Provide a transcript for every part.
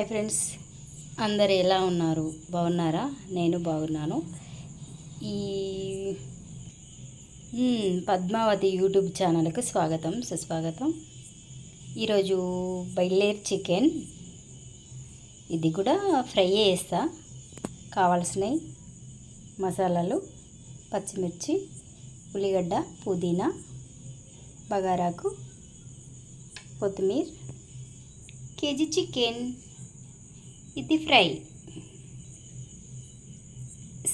Hi friends. అందరు ఎలా ఉన్నారు? బాగున్నారా? నేను బాగున్నాను. ఈ పద్మావతి యూట్యూబ్ ఛానల్కు స్వాగతం సుస్వాగతం. ఈరోజు బయలేర్ చికెన్. ఇది కూడా ఫ్రై చేస్తా. కావాల్సినవి మసాలాలు పచ్చిమిర్చి ఉల్లిగడ్డ పుదీనా బగారాకు కొత్తిమీర కేజీ చికెన్. ఇది ఫ్రై.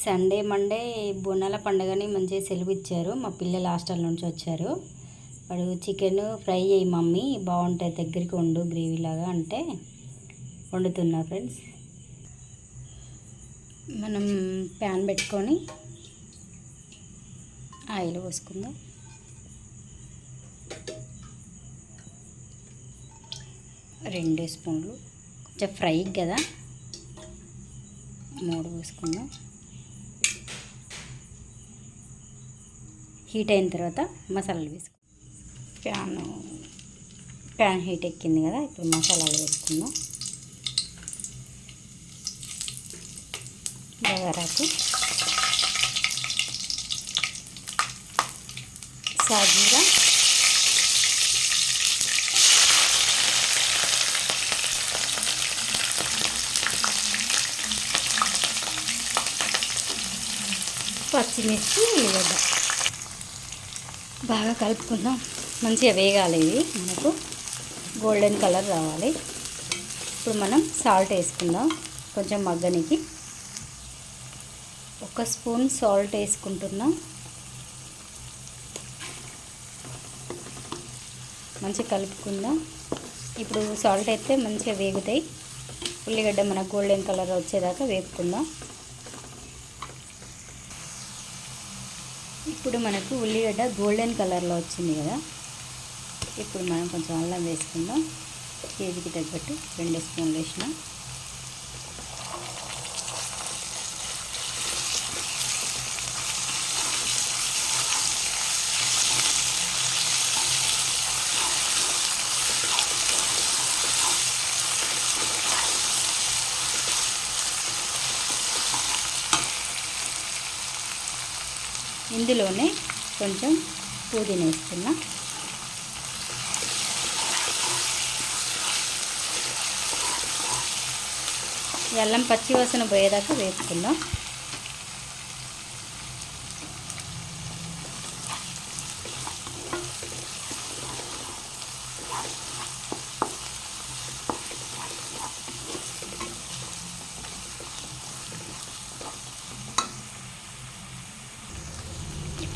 సండే మండే బోనాల పండుగని మంచిగా సెలవు ఇచ్చారు మా పిల్లలు హాస్టల్ నుంచి వచ్చారు. వాడు చికెన్ ఫ్రై చేయి మమ్మీ బాగుంటుంది దగ్గరికి వండు గ్రేవీ లాగా అంటే వండుతున్నా ఫ్రెండ్స్. మనం ప్యాన్ పెట్టుకొని ఆయిల్ పోసుకుందాం. రెండు స్పూన్లు ఫ్రై కదా. మూడు పోసుకుందాం. హీట్ అయిన తర్వాత మసాలాలు వేసుకుందాం. ప్యాన్ ప్యాన్ హీట్ ఎక్కింది కదా ఇప్పుడు మసాలాలు వేసుకుందాం. బగారాకు సాజీరా. పచ్చిమిర్చి ఉల్లిగడ్డ బాగా కలుపుకుందాం. మంచిగా వేగాలి ఇవి. మనకు గోల్డెన్ కలర్ రావాలి. ఇప్పుడు మనం సాల్ట్ వేసుకుందాం. కొంచెం మగ్గనికి. ఒక స్పూన్ సాల్ట్ వేసుకుంటున్నాం. మంచిగా కలుపుకుందాం. ఇప్పుడు సాల్ట్ అయితే మంచిగా వేగుతాయి. ఉల్లిగడ్డ మన గోల్డెన్ కలర్ వచ్చేదాకా వేపుకుందాం. ఇప్పుడు మనకు ఉల్లిగడ్డ గోల్డెన్ కలర్లో వచ్చింది కదా. ఇప్పుడు మనం కొంచెం అల్లం వేసుకుందాం. కేజీకి తగ్గట్టు రెండు స్పూన్లు వేసినాం. ఇందులోనే కొంచెం పుదీనా వేస్తున్నా. ఈ అల్లం పోయేదాకా వేసుకుందాం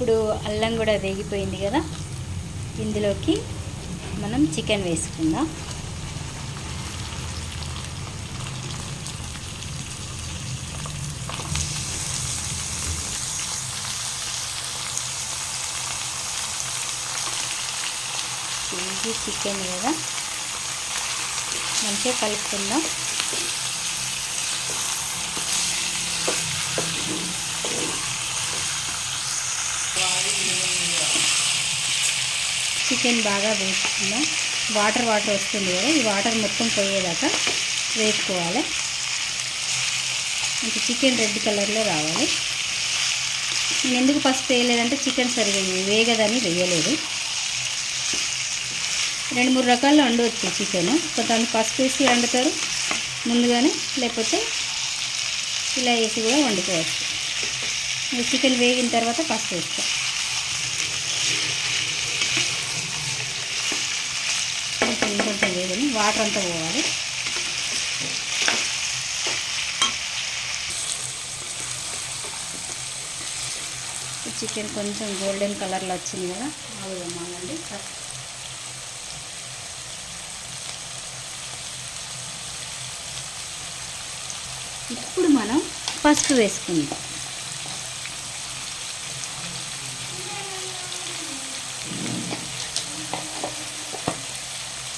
ఇప్పుడు అల్లం కూడా వేగిపోయింది కదా. ఇందులోకి మనం చికెన్ వేసుకుందాం. చికెన్ కదా. మంచిగా కలుపుకుందాం. చికెన్ బాగా వేసుకుందాం. వాటర్ వాటర్ వస్తుంది కదా ఈ వాటర్ మొత్తం పోయేదాకా వేసుకోవాలి. ఇంకా చికెన్ రెడ్ కలర్లో రావాలి. నేను ఎందుకు ఫస్ట్ వేయలేదంటే చికెన్ సరిగా వేగదని వేయలేదు. రెండు మూడు రకాల్లో వండవచ్చు చికెన్. కొంతమంది పసుపు వేసి వండుతారు ముందుగానే లేకపోతే ఇలా వేసి కూడా వండుకోవచ్చు. చికెన్ వేగిన తర్వాత పసుపు వేస్తాం కొంచెం ఇంకొంచెం వేగని వాటర్ అంతా పోవాలి చికెన్ కొంచెం గోల్డెన్ కలర్లో వచ్చింది కదా అవి మానండి ఇప్పుడు మనం పసుపు వేసుకుందాం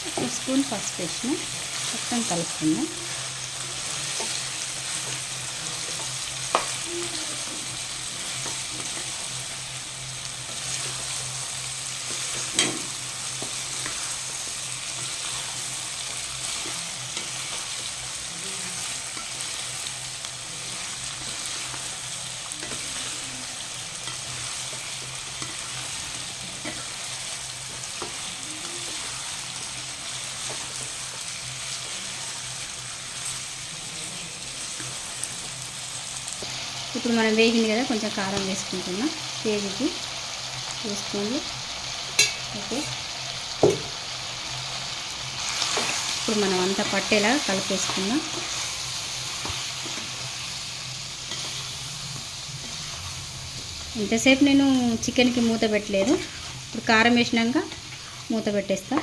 ఒక స్పూన్ పసుపు వేసిన మొత్తం కలుపుకుందాం. ఇప్పుడు మనం వేగింది కదా కొంచెం కారం వేసుకుంటున్నాం. కేజీకి వేసుకోండి. ఓకే. ఇప్పుడు మనం అంతా పట్టేలా కలిపేసుకుందాం. ఇంతసేపు నేను చికెన్కి మూత పెట్టలేదు. ఇప్పుడు కారం వేసినాక మూత పెట్టేస్తా.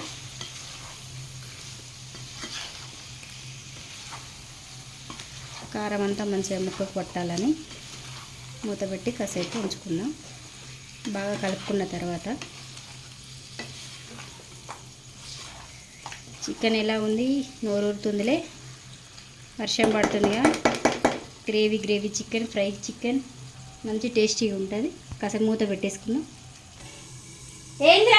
కారం అంతా మంచిగా ముక్కకు పట్టాలని. మూత పెట్టి కాసేపు ఉంచుకుందాం. బాగా కలుపుకున్న తర్వాత చికెన్ ఎలా ఉంది? నోరూరుతుందిలే వర్షం పడుతుందిగా? Gravy gravy chicken fry chicken. మంచి టేస్టీగా ఉంటుంది. కాసేపు మూత పెట్టేసుకుందాం. ఏంటి